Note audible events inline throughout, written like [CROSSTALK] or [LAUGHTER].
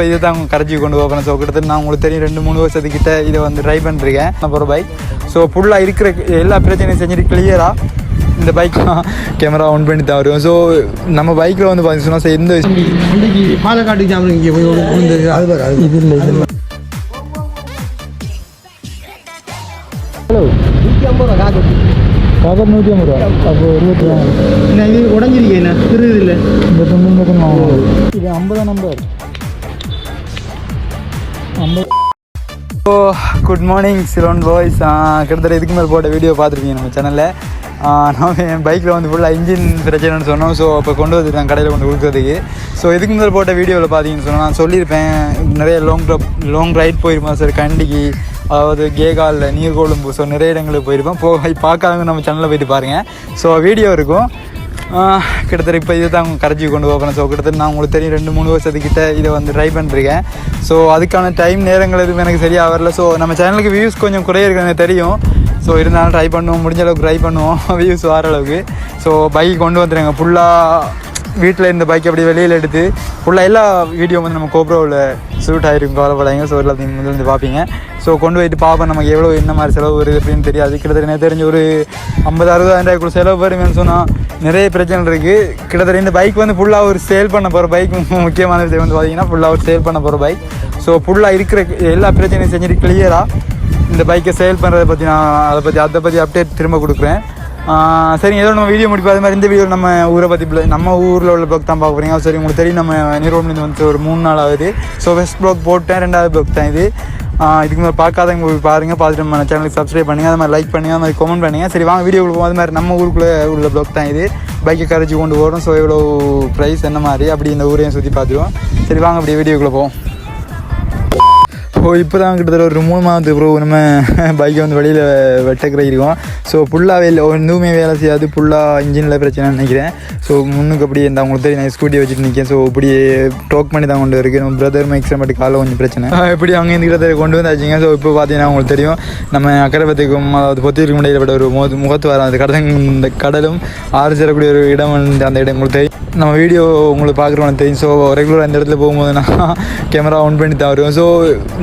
இப்போ இதை தான் கரைச்சி கொண்டு போகிறேன் ஸோ கிட்டத்தட்ட நான் உங்களுக்கு தெரியும் ரெண்டு மூணு வருஷத்துக்கிட்ட இதை வந்து ட்ரை பண்ணிருக்கேன். அப்புறம் பைக் ஸோ ஃபுல்லாக இருக்கிற எல்லா பிரச்சனையும் செஞ்சுட்டு கிளியராக இந்த பைக் கேமரா ஆன் பண்ணி தான் வருவோம் ஸோ நம்ம பைக்கில் வந்து பார்த்தீங்கன்னா so எந்த பாலக்காட்டுக்கு ஜாமன் இங்கே போய் விழுந்தது அது இது இல்லை இது ஹலோ நூற்றி ஐம்பது ரூபா கவர் நூற்றி ஐம்பது ரூபா. அப்போ இருபத்தி என்ன இது உடஞ்சிருக்கேன் திருது இல்லை? இந்த தொண்ணூறு இது ஐம்பது நம்பர் ஐம்பது oh good morning Ceylon boys கிட்டத்தட்ட இதுக்கு மேலே போட்ட வீடியோ பார்த்துருக்கீங்க நம்ம சேனலில் நான் என் பைக்கில் வந்து ஃபுல்லாக இன்ஜின் பிரச்சனைன்னு சொன்னோம். ஸோ அப்போ கொண்டு வந்துருக்கேன் கடையில் கொண்டு கொடுக்குறதுக்கு. ஸோ இதுக்கு முதல் போட்ட வீடியோவில் பார்த்தீங்கன்னு சொன்னால் நான் சொல்லியிருப்பேன். நிறைய லாங் லாங் ரைட் போயிருப்பேன் சார் கண்டிக்கு அதாவது கேகாலில் நீர்கொழும்பு ஸோ நிறைய இடங்களுக்கு போயிருப்பேன் போய் பார்க்காதவங்க நம்ம சேனலில் போயிட்டு பாருங்கள் ஸோ வீடியோ இருக்கும். கிட்டத்தட்ட இப்போ இதை தான் கரைச்சி கொண்டு போகிறேன் ஸோ கிட்டத்தட்ட நான் உங்களுக்கு தெரியும் ரெண்டு மூணு வருஷத்துக்கிட்ட இதை வந்து ட்ரை பண்ணிருக்கேன். ஸோ அதுக்கான டைம் நேரங்கள் எதுவும் எனக்கு சரியாக வரல. ஸோ நம்ம சேனலுக்கு வியூஸ் கொஞ்சம் குறைய எனக்கு தெரியும். ஸோ இருந்தாலும் ட்ரை பண்ணுவோம். முடிஞ்ச அளவுக்கு ட்ரை பண்ணுவோம். [LAUGHS] வியூஸ் வர அளவுக்கு. ஸோ பைக் கொண்டு வந்துடுங்க ஃபுல்லாக வீட்டில் இந்த பைக் அப்படி வெளியில் எடுத்து ஃபுல்லாக எல்லா வீடியோ வந்து நம்ம கோப்ரோவில் ஷூட் ஆகிருக்கும் கவலைப்படாங்க ஸோ எல்லாத்தையும் வந்து பார்ப்பீங்க. ஸோ கொண்டு போயிட்டு பார்ப்போம் நமக்கு எவ்வளோ என்ன மாதிரி செலவு வருது அப்படின்னு தெரியாது. கிட்டத்தட்ட எனக்கு தெரிஞ்ச ஒரு ஐம்பது அறுபதாயிரம் கூட செலவு வருமேன்னு சொன்னால் நிறைய பிரச்சனை இருக்குது கிட்டத்தட்ட இந்த பைக் வந்து ஃபுல்லாக ஒரு சேல் பண்ண போகிற பைக் முக்கியமான விஷயம் வந்து பார்த்தீங்கன்னா ஃபுல்லாக ஒரு சேல் பண்ண போகிற பைக் ஸோ ஃபுல்லாக இருக்கிற எல்லா பிரச்சனையும் செஞ்சுட்டு கிளியராக இந்த பைக்கை சேல் பண்ணுறதை பற்றி நான் அதை பற்றி அதை பற்றி அப்டேட் திரும்ப கொடுக்குறேன். சரி ஏதோ நம்ம வீடியோ முடிப்போம். அது மாதிரி இந்த வீடியோ நம்ம ஊரை பற்றி நம்ம ஊரில் உள்ள ப்ளாக் தான் பார்க்க போகிறீங்க சரி உங்களுக்கு தெரியும் நம்ம நிறுவனம் வந்து ஒரு மூணு நாள் ஆகுது. ஸோ ஃபஸ்ட் ப்ளாக் போட்டேன் ரெண்டாவது ப்ளாக் தான் இது. இதுக்கு மேலே பார்க்காதவங்க போய் பாருங்கள் பார்த்துட்டு நம்ம சேனலுக்கு சப்ஸ்கிரைப் பண்ணுங்கள் அது மாதிரி லைக் பண்ணுங்கள் அது மாதிரி கமெண்ட் பண்ணுங்கள் சரி வாங்க வீடியோ போகும் அது மாதிரி நம்ம ஊருக்குள்ளே உள்ள ப்ளாக் தான் இது. பைக்கை கரைச்சி கொண்டு போகிறோம் ஸோ எவ்வளோ ப்ரைஸ் என்ன மாதிரி அப்படி இந்த ஊரையும் சுற்றி பார்த்துருவோம். சரி வாங்க அப்படியே வீடியோக்குள்ளே போவோம். ஓ இப்போ தான் கிட்டத்தட்ட ஒரு மூணு மாதத்துக்கு ப்ரோ நம்ம பைக்கை வந்து வெளியில் வெட்டக்கிற இருக்கோம் ஸோ ஃபுல்லாக வேலை ஒன்றுமே வேலை செய்யாது. ஃபுல்லாக இன்ஜினில் பிரச்சனைன்னு நினைக்கிறேன். ஸோ முன்னுக்கு அப்படியே இந்த அவங்களுக்கு தெரியும் நான் ஸ்கூட்டி வச்சுட்டு நிற்கேன் ஸோ இப்படியே டோக் பண்ணி தான் கொண்டு இருக்கு. நம்ம பிரதர் மேக்ஸிமம் பட்டு காலைல கொஞ்சம் பிரச்சனை. எப்படி இப்படி அங்கே இருந்து கிட்டத்தட்ட கொண்டு வந்தாச்சுங்க ஸோ இப்போ பார்த்தீங்கன்னா உங்களுக்கு தெரியும். நம்ம அக்கரைப்பத்துக்கும் அதாவது பொத்திருக்கு முடியப்பட்ட ஒரு முகத்து முகத்து வர அந்த கடல் இந்த கடலும் ஆறு சேரக்கூடிய ஒரு இடம் வந்து அந்த இடம் உங்களுக்கு தெரியும். நம்ம வீடியோ உங்களுக்கு பார்க்குறோன்னு தெரியும். ஸோ ரெகுலராக இந்த இடத்துல போகும்போது நான் கேமரா ஆன் பண்ணி தான் வருவேன். ஸோ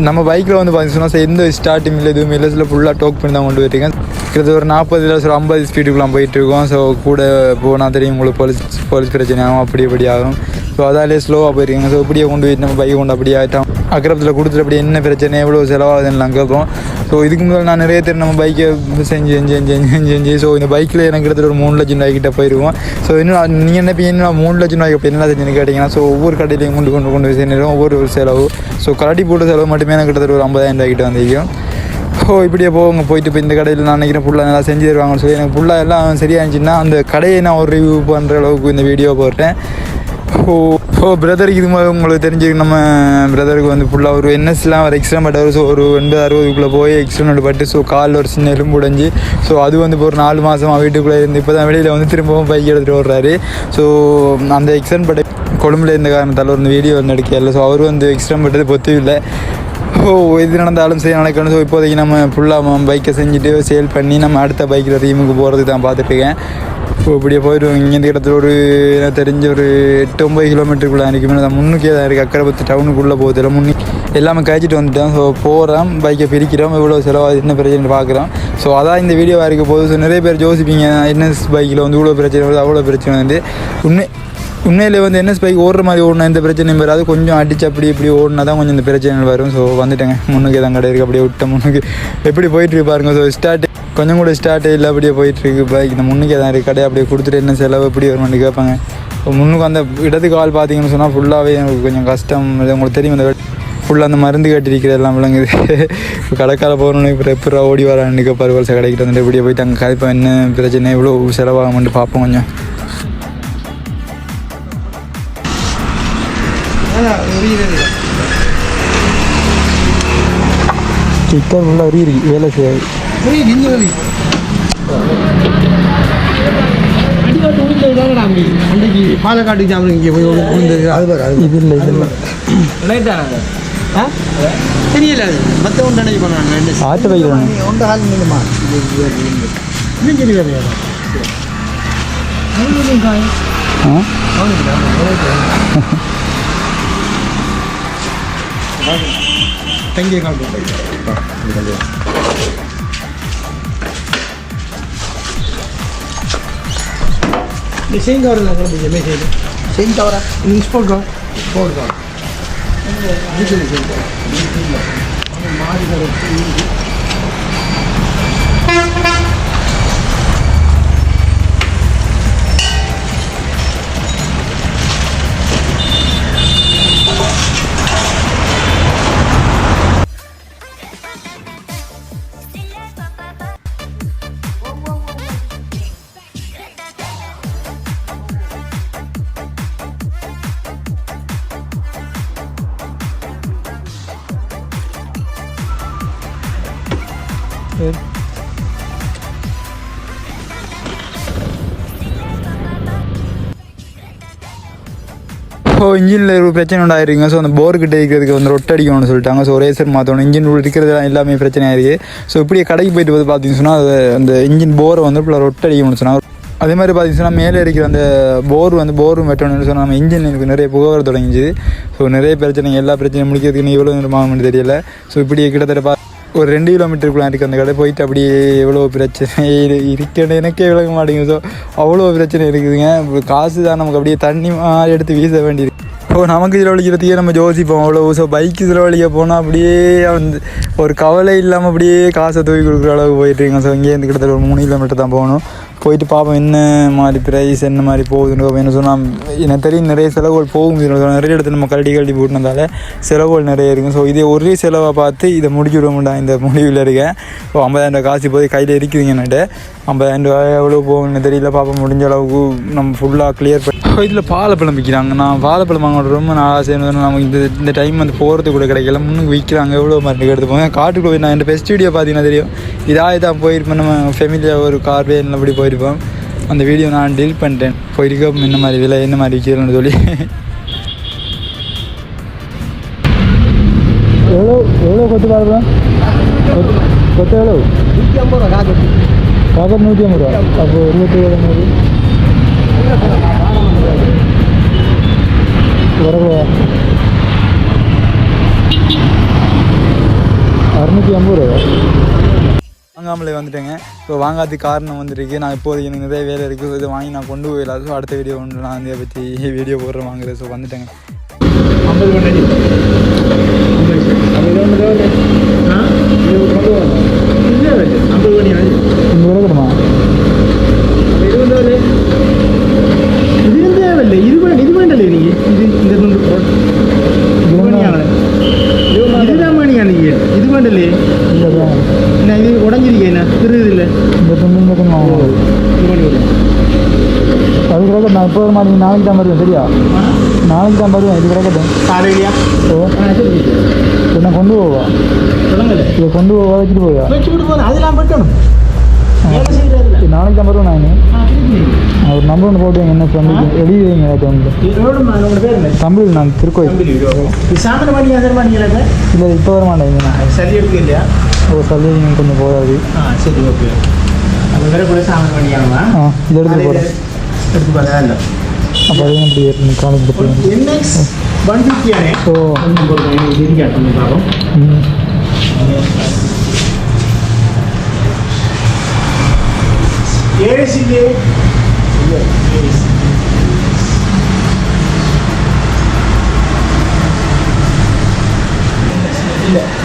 நம்ம பைக்கில் வந்து பார்த்தீங்கன்னா so எந்த ஸ்டார்டிங் இல்லை எதுவுமே இல்லை. சில ஃபுல்லாக டோக் பண்ணி தான் கொண்டு போயிருக்கேன் கிட்டத்தட்ட ஒரு நாற்பது இல்லை ஒரு ஐம்பது ஸ்பீடுக்குலாம் போயிட்டுருக்கோம் ஸோ கூட போனால் தெரியும் உங்களுக்கு போலீஸ் போலீஸ் பிரச்சனை ஆகும் அப்படி இப்படி ஆகும். ஸோ அதாலே ஸ்லோவாக போயிருக்கீங்க ஸோ இப்படியே கொண்டு போயிட்டு நம்ம பைக் கொண்டு அப்படியே ஆகிட்டோம் அக்கரத்தில் கொடுத்துட்டு அப்படி என்ன பிரச்சனை எவ்வளோ செலவாகுதுன்னு கேட்போம். ஸோ இதுக்கு முதல் நான் நிறைய பேர் நம்ம பைக்கை செஞ்சு செஞ்சு செஞ்சு செஞ்சு செஞ்சு ஸோ இந்த பைக்கில் எனக்கு கிட்டத்தட்ட ஒரு மூணு லட்சம் ரூபாய்க்கிட்ட போயிருவோம் ஸோ இன்னும் நீங்கள் என்ன என்ன மூணு லட்சம் ரூபாய்க்கு அப்படி என்ன செஞ்சுன்னு கேட்டிங்கன்னா ஸோ ஒவ்வொரு கடையிலையும் கொண்டு கொண்டு கொண்டு போய் சேர்ந்துடும் ஒவ்வொரு ஒரு செலவு. ஸோ கரடி போட்ட செலவு மட்டுமே எனக்கு கிட்டத்தட்ட ஒரு ஐம்பதாயிரம் ரூபாய்க்கிட்ட வந்திருக்கும். ஓ இப்படியே போங்க போயிட்டு இப்போ இந்த கடையில் நான் நினைக்கிறேன் ஃபுல்லாக நல்லா செஞ்சு தருவாங்கன்னு சொல்லி எனக்கு ஃபுல்லாக எல்லாம் சரியாக இருந்துச்சுன்னா அந்த கடையை நான் ஒரு ரிவ்யூ பண்ணுற அளவுக்கு இந்த வீடியோ போட்டேன். ஓ ஓ பிரதருக்கு இது மாதிரி உங்களுக்கு தெரிஞ்சு நம்ம பிரதருக்கு வந்து ஃபுல்லாக ஒரு என்எஸ்லாம் ஒரு எக்ஸ்ட்ரா பட்டார் ஸோ ஒரு எண்பது அறுபதுக்குள்ளே போய் எக்ஸ்ட்ரா பட்டு ஸோ காலில் ஒரு சின்ன எலும்பு உடஞ்சி ஸோ அது வந்து இப்போ ஒரு நாலு மாதமாக வீட்டுக்குள்ளே இருந்து இப்போ தான் வெளியில் வந்து திரும்பவும் பைக் எடுத்துகிட்டு வர்றாரு ஸோ அந்த எக்ஸ்டன் பட்டை கொழும்புல இருந்த காரணத்தால் ஒரு வீடியோ வந்து எடுக்கல. ஸோ அவர் வந்து எக்ஸ்ட்ரா பட்டது பொத்தியும் இல்லை. ஓ எது நடந்தாலும் சரி நடக்கணும் ஸோ இப்போதைக்கு நம்ம ஃபுல்லாக பைக்கை செஞ்சுட்டு சேல் பண்ணி நம்ம அடுத்த பைக்கில் ரீமுக்கு போகிறதுக்கு தான் பார்த்துட்ருக்கேன் ஸோ இப்படியே போயிடுவோம். இங்கேருந்து இடத்துல ஒரு எனக்கு தெரிஞ்ச ஒரு எட்டு ஒம்பது கிலோமீட்டருக்குள்ளே இருக்குமே மேலே முன்னுக்கே தான் இருக்குது அக்கரைப்பத்து டவுனுக்குள்ளே போகுது. இல்லை எல்லாமே கழிச்சிட்டு வந்துட்டோம். ஸோ போகிறோம் பைக்கை பிரிக்கிறோம். எவ்வளோ செலவாகுது என்ன பிரச்சனை பார்க்குறோம். ஸோ அதான் இந்த வீடியோவாக இருக்க போது. ஸோ நிறைய பேர் யோசிப்பீங்க என்எஸ் பைக்கில் வந்து இவ்வளோ பிரச்சனை வருது அவ்வளோ பிரச்சனை வந்து உண்மை உண்மையிலே வந்து என்எஸ் பைக் ஓடுற மாதிரி ஓடினா எந்த பிரச்சனையும் வராது. கொஞ்சம் அடிச்சு அப்படி இப்படி ஓடினா தான் கொஞ்சம் இந்த பிரச்சனைகள் வரும். ஸோ வந்துட்டேங்க. முன்னுக்கு தான் கடை இருக்குது அப்படியே விட்ட முன்னுக்கு. எப்படி போயிட்டு பாருங்க. ஸோ ஸ்டார்ட் கொஞ்சம் கூட ஸ்டார்ட் இல்லை. அப்படியே போயிட்டு இருக்கு. பைக் இந்த முன்னுக்கே தான் இருக்குது கடை அப்படியே கொடுத்துட்டு என்ன செலவு? எப்படி வருமானு கேட்பாங்க. இப்போ முன்னுக்கு அந்த இடது கால் பார்த்தீங்கன்னு சொன்னால் ஃபுல்லாகவே எனக்கு கொஞ்சம் கஷ்டம். இது உங்களுக்கு தெரியும். அந்த ஃபுல்லாக அந்த மருந்து கட்டிருக்கிறது எல்லாம் விளங்குது இப்போ கடைக்கால போகணுன்னு இப்போ எப்படா ஓடி வரான்னு பருவல்ச கடைக்கிட்டு வந்துட்டு இப்படியே போயிட்டு அங்கே கதைப்பா என்ன பிரச்சனை? எவ்வளோ செலவாகும்னு பார்ப்போம் கொஞ்சம். சிக்கன் ஃபுல்லாக உரி இருக்கு வேலை செய்யாது அன்றைக்கு பாலக்காட்டுக்கு ஜாமன் இங்கே போய் விழுந்தது அது வேறு அது இது இல்லை இது இல்லை. ஆ? தெரியல அது. மற்ற ஒன்று நினைச்சு பண்ணாங்க ஆட்டு பைக் ஒன்று ஹால் நின்றுமா இன்னும் சரி வேறு ஆ? தங்கிய கால் பண்ணுறேன் இந்த செயின் கவர் இல்லை கூட கொஞ்சம் செய்யுது செயின் கவரா இந்த ஸ்போர்ட் கவர் ஸ்போர்ட் ஸோ இப்போ இன்ஜினில் ஒரு பிரச்சனை உண்டாயிருக்குங்க. ஸோ அந்த போர் கிட்ட இருக்கிறதுக்கு வந்து ரொட்டை அடிக்கணும்னு சொல்லிட்டாங்க. ஸோ ரேசர் மாற்றணும் இன்ஜின் உள்ள இருக்கிறதுலாம் எல்லாமே பிரச்சனை ஆயிருக்கு ஸோ இப்படியே கடைக்கு போயிட்டு வந்து பார்த்தீங்கன்னு சொன்னால் அது அந்த இன்ஜின் போரை வந்து இப்போ ரொட்டை அடிக்கணும்னு சொன்னாங்க அதே மாதிரி பார்த்தீங்கன்னா மேலே இருக்கிற அந்த போர் வந்து போரும் வெட்டணும்னு சொன்னால் நம்ம இன்ஜின் எனக்கு நிறைய புகை வர தொடங்கிச்சு. ஸோ நிறைய பிரச்சனை எல்லா பிரச்சனையும் முடிக்கிறதுக்கு நீ எவ்வளோ நேரம் தெரியல. ஸோ இப்படி கிட்டத்தட்ட பார்த்து ஒரு ரெண்டு கிலோமீட்டருக்குள்ள இருக்குது அந்த கடை. போயிட்டு அப்படியே எவ்வளோ பிரச்சனை? இருக்கிற எனக்கே விளக்க மாட்டேங்குது. ஸோ அவ்வளோ பிரச்சனை இருக்குதுங்க. இப்போ காசு தான் நமக்கு அப்படியே தண்ணி மாதிரி எடுத்து வீச வேண்டியிருக்கு. இப்போ நமக்கு செலவழிக்கிறதுக்கே நம்ம ஜோசிப்போம் அவ்வளோ ஸோ பைக்கு செலவழிக்க போனால் அப்படியே வந்து ஒரு கவலை இல்லாமல் அப்படியே காசை தூக்கி கொடுக்குற அளவுக்கு போயிட்டுருக்கோம் ஸோ இங்கேருந்து கிட்டத்தட்ட ஒரு மூணு கிலோமீட்டர் தான் போகணும். போயிட்டு பார்ப்போம் என்ன மாதிரி ப்ரைஸ் என்ன மாதிரி போகுதுன்னு என்ன சொன்னால் எனக்கு தெரியும் நிறைய செலவுகள் போகும். நிறைய இடத்துல நம்ம கரடி கல்டி போட்டுனதால செலவுகள் நிறைய இருக்கும். ஸோ இதே ஒரே செலவை பார்த்து இதை முடிச்சுடுவோம்டா இந்த முடிவில் இருக்கேன் ஸோ ஐம்பதாயிரம் ரூபாய் காசு போய் கையில் இருக்குதுங்க என்கிட்ட ஐம்பதாயிரம் ரூபாய் எவ்வளோ போகும்னு தெரியல பார்ப்போம் முடிஞ்ச அளவுக்கு நம்ம ஃபுல்லாக கிளியர் பண்ணி இதில் பாலப்பழம் விற்கிறாங்க நான் பாலப்பழம் வாங்க ரொம்ப நான் ஆசை. நம்ம நமக்கு இந்த இந்த டைம் வந்து போகிறது கூட கிடைக்கல. முன்னுக்கு விற்கிறாங்க எவ்வளோ மருந்து எடுத்து போங்க. காட்டுக்குள்ளே நான் இந்த பெஸ்ட் வீடியோ பார்த்தீங்கன்னா தெரியும். இதாக இதான் போயிருப்பேன். நம்ம ஃபெமிலியாக ஒரு கார் வேன் அப்படி போய் போயிருப்போம். அந்த வீடியோ நான் டீல் பண்ணிட்டேன் போயிருக்கோம். என்ன மாதிரி விலை என்ன மாதிரி விற்கிறேன்னு சொல்லி. எவ்வளோ எவ்வளோ கொத்து பார்க்கலாம் கொத்து எவ்வளோ? நூற்றி ஐம்பது ரூபா காசு பாக்கெட் நூற்றி ஐம்பது ரூபா. அப்போ இருபத்தி ஏழு வரவா அறுநூற்றி ஐம்பது ரூபா. வாங்காமலே வந்துட்டேங்க ஸோ வாங்காத காரணம் வந்துருக்கு நான் இப்போதைக்கு எனக்கு நிறைய வேலை இருக்குது இதை வாங்கி நான் கொண்டு போயிடலாம் ஸோ அடுத்த வீடியோ ஒன்று நான் இதை பற்றி வீடியோ போடுறேன் வாங்குறது ஸோ வந்துட்டேங்க ஐம்பது பண்ணி அது ஒன்று தேவை ஆ இது கொண்டு வரணும் இல்லை ஐம்பது பண்ணி இந்த விளக்கணுமா இது வந்து ஒரு ഇതിനും തേവല്ലേ ഇത് വേണ്ട ഇത് വേണ്ടല്ലേ உடஞ்சிருக்கேண்ணா திருதில்ல இந்த துண்டு கொஞ்சம் அது கிடையாது நான் இப்போ மாட்டேங்க நாளைக்கு தான் வருவேன் சரியா? நாளைக்கு தான் வருவேன் இது கிடைக்கட்டும். காலையிலையா? ஓ. ஓ சல்வேஜ் எனக்கு கொஞ்சம் போதாது ஆ சரி ஓகே அப்போ வேறு கூட சாமி பண்ணிக்கலாமா? ஆ இதை எடுத்து போகிறேன் எடுத்து பார்த்தா இல்லை அப்போ அதே எப்படி ஏற்கனவே காலேஜ் பற்றி என்எக்ஸ் ஒன் ஃபிஃப்டியானே ஓ. கொஞ்சம் பார்ப்போம் ம். ஏசி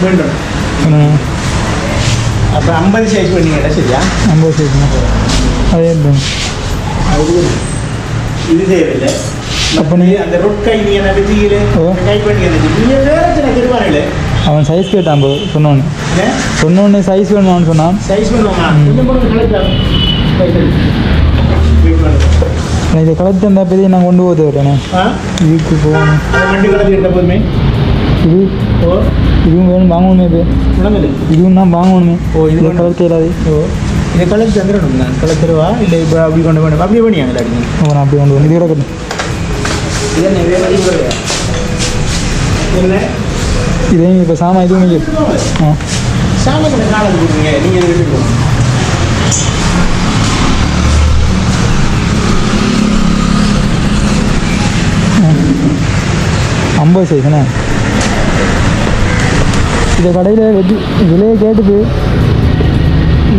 வேண்டும் அப்புறம் ஐம்பது சைஸ் பண்ணீங்க சரியா? ஐம்பது சைஸ் அதே இது தேவையில்லை அப்போ அவன் சைஸ் கேட்டான் இப்போ சொன்னோன்னு சொன்னோன்னு சைஸ் வேணுமான்னு சொன்னான். சைஸ் இதை கலெக்ட் அந்த பெரிய நான் கொண்டு போகிறது வரேனே போகணும். இது? ஓ. இதுவும் வேணும் வாங்கணுமே இது இதுவும் தான் வாங்கணுமே. ஓ, இது இதை. கலர் இல்லாது ஓ இதை கலந்து தந்துடணும் நான் கலத்துருவா இல்லை இப்போ அப்படி கொண்டு போனேன் அப்படியே பண்ணியாங்களா அடிங்க? நான் அப்படி கொண்டு இது இது என்ன? இதையும் இப்போ சாமான் இதுவும் இங்கே. ஆ. சாமி கடை காலம் கொடுங்க நீங்கள் வீட்டுக்கு ஐம்பது சைஸ்ண்ணே இந்த கடையில் வெஜ் விலையை கேட்டுது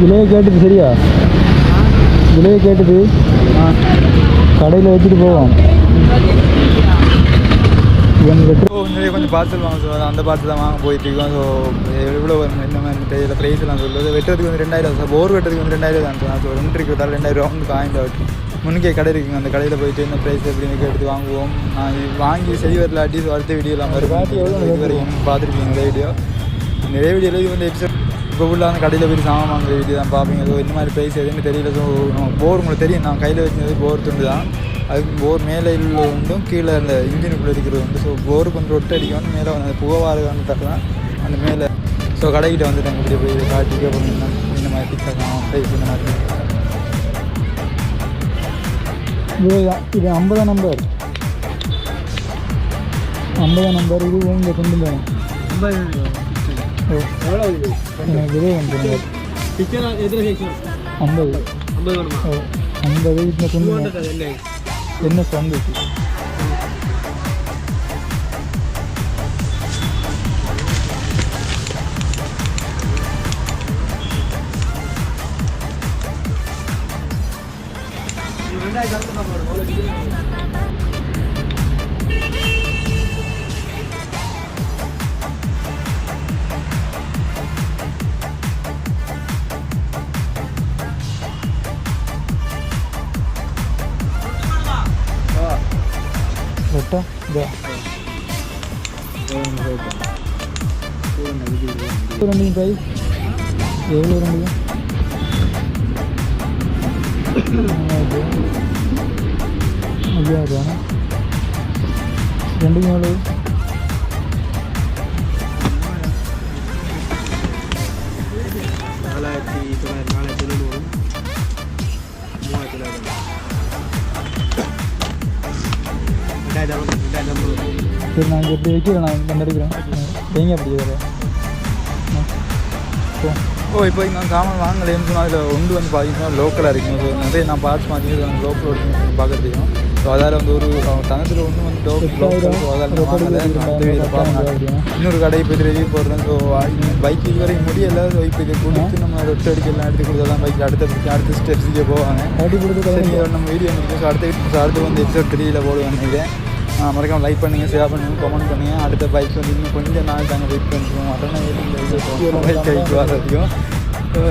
விலையை கேட்டுது சரியா? விலையை கேட்டுது கடையில் வச்சுட்டு போவோம். கொஞ்சம் பார்சல் வாங்க சொல்லுவாங்க அந்த பார்சல் தான் வாங்க போயிட்டு இருக்கோம். ஸோ எவ்வளோ வரும் என்ன மாதிரி தெரியல ப்ரைஸ் எல்லாம் சொல்லுது. வெட்டுறதுக்கு வந்து ரெண்டாயிரம் சார் போர் வெட்டுறதுக்கு வந்து ரெண்டாயிரம் தான் சொன்னா ஸோ ரெண்டு இருக்கு தர ரெண்டாயிரம் வந்து காயின் ஆகும் முன்னுக்கே கடை இருக்குங்க. அந்த கடையில் போயிட்டு என்ன ப்ரைஸ் எப்படின்னு கேட்டு வாங்குவோம். நான் வாங்கி சரி வரலாட்டி ஸோ அடுத்த வீடியோ எல்லாம் வரும். இது வரைக்கும் நிறைய வீடியோ நிறைய வீடியோவில் இது வந்து எபிசோட் இப்போ உள்ள அந்த கடையில் போய் சாமான் வாங்குற வீடியோ தான் பார்ப்பீங்க ஸோ இந்த மாதிரி ப்ரைஸ் எதுன்னு தெரியல. ஸோ போர் உங்களுக்கு தெரியும். நான் கையில் வச்சது போர் துண்டு தான். அதுக்கு போர் மேலே உள்ள உண்டும் கீழே அந்த இன்ஜினுக்குள்ளே இருக்கிறது உண்டு. ஸோ போர் கொஞ்சம் ரொட்டு அடிக்கணும் மேலே வந்து அந்த புகை வாரது தக்க தான் அந்த மேலே ஸோ கடைக்கிட்ட வந்துட்டாங்க இப்படி போய் காட்டிக்க போனீங்கன்னா இந்த மாதிரி டிக்கெட் ப்ரைஸ் இந்த மாதிரி இது இது ஐம்பதாம் நம்பர் ஐம்பதாம் நம்பர் இது உங்கள் கொண்டு போகணும். எவ்வளோ இது கிச்சன் ஐம்பது ஐம்பது கொண்டு போகணும் என்ன என்ன வந்துச்சு வெட்டா இதா ரெண்டு ப்ரைஸ் எவ்வளோ ரெண்டு ஐயாயிரம் ரூபாண்ணா சரி நான் இங்கே எப்படி வைக்கிறேன் நான் கண்டடிக்கிறேன் வைங்க அப்படி வேறு. ஓ இப்போ நான் சாமான் வாங்கலைன்னு சொன்னால் அதில் ஒன்று வந்து பார்த்தீங்கன்னா லோக்கலாக இருக்கும் ஸோ நிறைய நான் பார்த்து பார்த்தீங்கன்னா லோக்கல் பார்க்க தெரியும். ஸோ அதால் வந்து ஒரு தனத்தில் ஒன்று வந்து லோக்கல் ஸோ அதால் வாங்கலை. இன்னொரு கடை போய் ரிவ்யூ போடுறேன். ஸோ பைக் இது வரைக்கும் முடியலை ஸோ இப்போ இதை. கொடுத்து நம்ம ரொட்டு அடிக்கலாம் எடுத்து கொடுத்தலாம் பைக் அடுத்த அடுத்த ஸ்டெப்ஸுக்கே போவாங்க. நம்ம வீடியோ முடிக்கும் ஸோ அடுத்த அடுத்து வந்து எபிசோட் த்ரீயில் போடுவேன் நினைக்கிறேன். ஆ, மறக்காம லைக் பண்ணுங்கள் ஷேர் பண்ணுங்கள் கமெண்ட் பண்ணுங்கள் அடுத்த பைக் வந்து இன்னும் கொஞ்சம் நாள் தாங்க வெயிட் பண்ணிருக்கோம் மட்டன் பைக் கைக்கு வர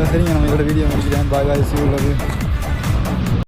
சரிங்க நம்ம இதோட வீடியோ முடிக்கிறேன். பாய் பாய் சி